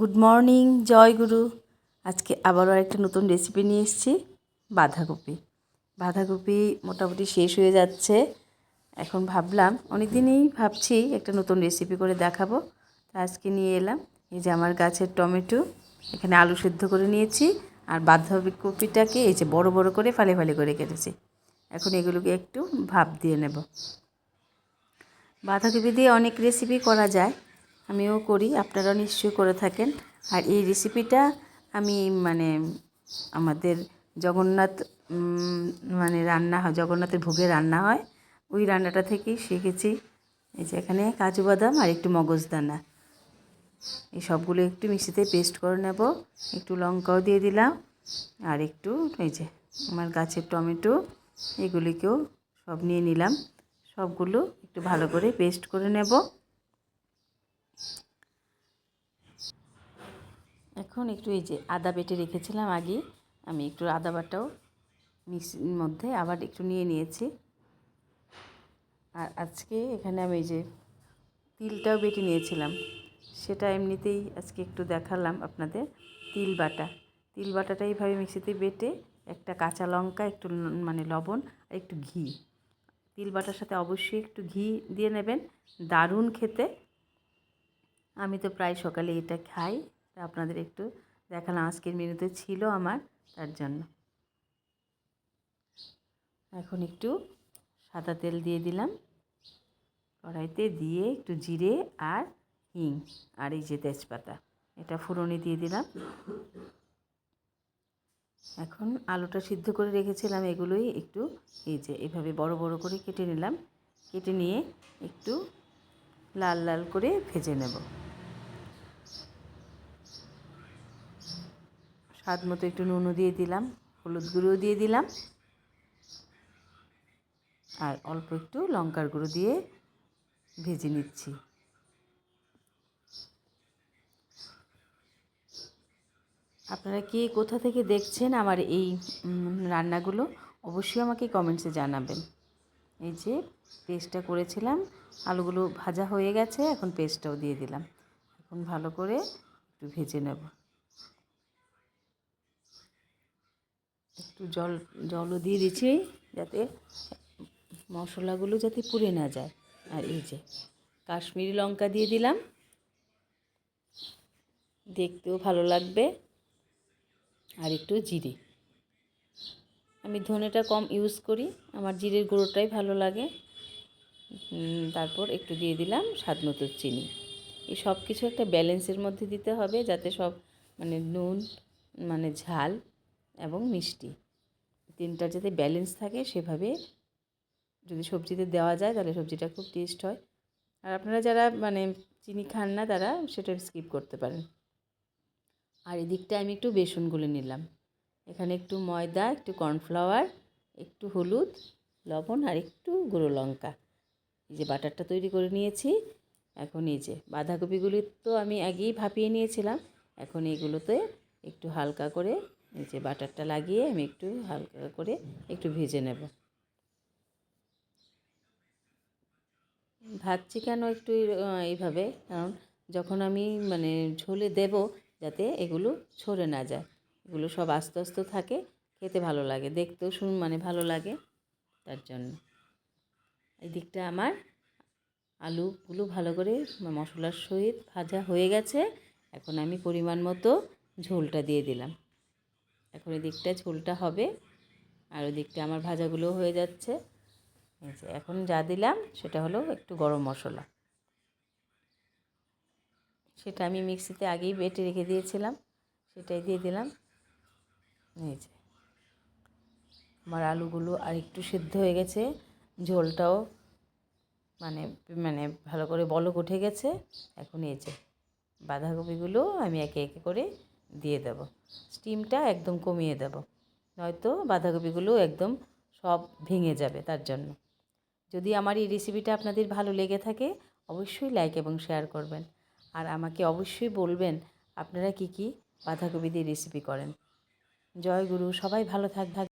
Good morning জয় গুরু আজকে আবারও একটা নতুন রেসিপি নিয়ে এসেছি, বাঁধাকপি। বাঁধাকপি মোটামুটি শেষ হয়ে যাচ্ছে। এখন ভাবলাম অনেক দিনই ভাবছি একটা নতুন রেসিপি করে দেখাবো। তা আজকে নিয়ে এলাম। এই যে আমার গাছের টমেটো, এখানে আলু সেদ্ধ করে নিয়েছি আর বাঁধাকপিটাকে এই যে বড় বড় করে ফালে ফালে করে কেটেছি। এখন এগুলোকে একটু ভাপ দিয়ে নেব। বাঁধাকপি দিয়ে অনেক রেসিপি করা যায়। আমিও করি, আপনারাও নিশ্চয়ই করে থাকেন। আর এই রেসিপিটা আমি মানে আমাদের জগন্নাথ মানে রান্না হয়, জগন্নাথের ভোগে রান্না হয়, ওই রান্নাটা থেকেই শিখেছি। এই যে এখানে কাজু বাদাম আর একটু মগজদানা এই সবগুলো একটু মিক্সিতে পেস্ট করে নেব, একটু লঙ্কাও দিয়ে দিলাম, আর একটু এই যে আমার গাছের টমেটো, এগুলিকেও সব নিয়ে নিলাম। সবগুলো একটু ভালো করে পেস্ট করে নেব। এখন একটু এই যে আদা বেটে রেখেছিলাম আগে, আমি একটু আদা বাটাও মিক্সির মধ্যে আবার একটু নিয়ে নিয়েছি। আর আজকে এখানে আমি যে তিলটাও বেটে নিয়েছিলাম, সেটা এমনিতেই আজকে একটু দেখালাম আপনাদের। তিল বাটা, তিল বাটাটা এইভাবে মিক্সিতে বেটে একটা কাঁচা লঙ্কা, একটু মানে লবণ আর একটু ঘি। তিল বাটার সাথে অবশ্যই একটু ঘি দিয়ে নেবেন, দারুণ খেতে। আমি তো প্রায় সকালে এটা খাই। আপনাদের একটু দেখালাম, আজকের মেনুতে ছিল আমার তার জন্য। এখন একটু সাদা তেল দিয়ে দিলাম। কড়াইতে দিয়ে একটু জিরে আর হিং আর এই যে তেজপাতা, এটা ফুরনে দিয়ে দিলাম। এখন আলুটা সিদ্ধ করে রেখেছিলাম এগুলোই একটু, এই যে এভাবে বড় বড় করে কেটে নিলাম। কেটে নিয়ে একটু লাল লাল করে ভেজে নেব। স্বাদ মতো একটু নুনও দিয়ে দিলাম, হলুদ গুঁড়ো দিয়ে দিলাম। আর অল্প একটু লঙ্কার গুঁড়ো দিয়ে ভেজে নিচ্ছি। আপনারা কে কোথা থেকে দেখছেন আমার এই রান্নাগুলো, অবশ্যই আমাকে কমেন্টসে জানাবেন। এই যে পেস্টটা করেছিলাম, আলুগুলো ভাজা হয়ে গেছে, এখন পেস্টটাও দিয়ে দিলাম। এখন ভালো করে একটু ভেজে নেব। একটু জল, জলও দিয়ে দিচ্ছি যাতে মশলাগুলো যাতে পুড়ে না যায়। আর এই যে কাশ্মীরি লঙ্কা দিয়ে দিলাম। দেখতেও ভালো লাগবে। আর একটু জিরে। আমি ধনেটা কম ইউজ করি, আমার জিরের গুঁড়োটাই ভালো লাগে। তারপর একটু দিয়ে দিলাম স্বাদ মতো চিনি। এই সব কিছু একটা ব্যালেন্সের মধ্যে দিতে হবে যাতে সব মানে নুন মানে ঝাল এবং মিষ্টি। তিনটার যাতে ব্যালেন্স থাকে, সেভাবে যদি সবজিতে দেওয়া যায়, তাহলে সবজিটা খুব টেস্ট হয়। আর আপনারা যারা মানে চিনি খান না, তারা সেটা স্কিপ করতে পারেন। আর এদিকটা আমি একটু বেসন গুলে নিলাম। এখানে একটু ময়দা, একটু কর্নফ্লাওয়ার একটু হলুদ, লবণ আর একটু গুঁড়ো লঙ্কা। এই যে বাটারটা তৈরি করে নিয়েছি। এখন এই যে বাঁধাকপিগুলি তো আমি আগেই ভাপিয়ে নিয়েছিলাম। এখন এগুলোতে একটু হালকা করে এই যে বাটারটা লাগিয়ে আমি একটু হালকা করে একটু ভেজে নেব। ভাজছি কেন একটু এইভাবে? কারণ যখন আমি মানে ঝোলে দেব যাতে এগুলো ছড়ে না যায়, এগুলো সব আস্তে আস্তে থাকে, খেতে ভালো লাগে, দেখতেও শুন মানে ভালো লাগে তার জন্য। এই দিকটা আমার আলুগুলো ভালো করে মশলার সহিত ভাজা হয়ে গেছে, এখন আমি পরিমাণ মতো ঝোলটা দিয়ে দিলাম। এখন এদিকটা ঝোলটা হবে আর ওদিকটা আমার ভাজাগুলো হয়ে যাচ্ছে। এখন যা দিলাম সেটা হলো একটু গরম মশলা। সেটা আমি মিক্সিতে আগেই বেটে রেখে দিয়েছিলাম, সেটাই দিয়ে দিলাম। এই যে আমার আলুগুলো আর একটু সেদ্ধ হয়ে গেছে, ঝোলটাও মানে মানে ভালো করে বলক উঠে গেছে। এখন এই যে বাঁধাকপিগুলো আমি একে একে করে দিয়ে দেব। স্টিমটা একদম কমিয়ে দেব। নয়তো বাঁধাকপিগুলো একদম সব ভেঙে যাবে তার জন্য। যদি আমার এই রেসিপিটা আপনাদের ভালো লেগে থাকে, অবশ্যই লাইক এবং শেয়ার করবেন। আর আমাকে অবশ্যই বলবেন, আপনারা কি কি বাঁধাকপি দিয়ে রেসিপি করেন। জয় গুরু, সবাই ভালো থাক